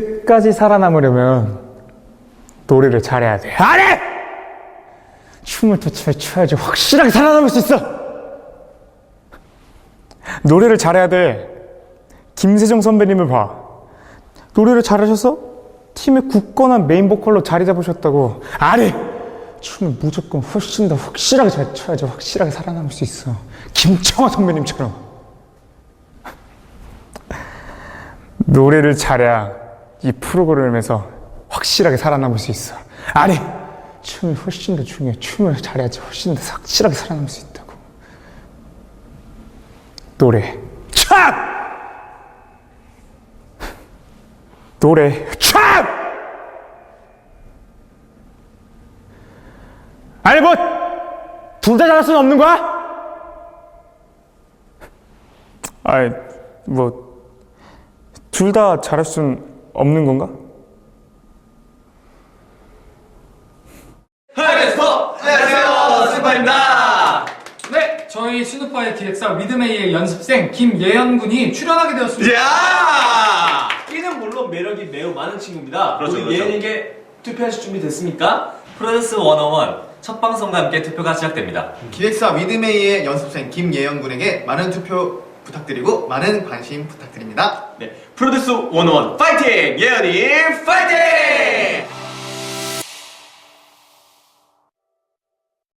끝까지 살아남으려면 노래를 잘해야 돼. 안 해! 춤을 또 춰, 춰야지 확실하게 살아남을 수 있어. 노래를 잘해야 돼. 김세정 선배님을 봐. 노래를 잘하셔서 팀의 굳건한 메인 보컬로 자리 잡으셨다고. 안 해! 춤을 무조건 훨씬 더 확실하게 잘 춰야지 확실하게 살아남을 수 있어. 김청아 선배님처럼. 노래를 잘해야 이 프로그램에서 확실하게 살아남을 수 있어. 아니, 춤이 훨씬 더 중요해. 춤을 잘해야지 훨씬 더 확실하게 살아남을 수 있다고. 노래, 참! 노래, 참! 아니, 뭐, 둘 다 잘할 수는 없는 거야? 아니, 뭐, 둘 다 잘할 수는 없는 건가? 안녕하세요, 스파입니다. 네, 저희 신우파의 기획사 위드메이의 연습생 김예현 군이 출연하게 되었습니다. 야! 끼는 물론 매력이 매우 많은 친구입니다. 그렇죠, 우리 그렇죠. 예은에게 투표하실 준비 됐습니까? 프로듀스 101 첫 방송과 함께 투표가 시작됩니다. 기획사 위드메이의 연습생 김예영 군에게 많은 투표 부탁드리고 많은 관심 부탁드립니다. 네, 프로듀스 101 파이팅! 예언이 파이팅!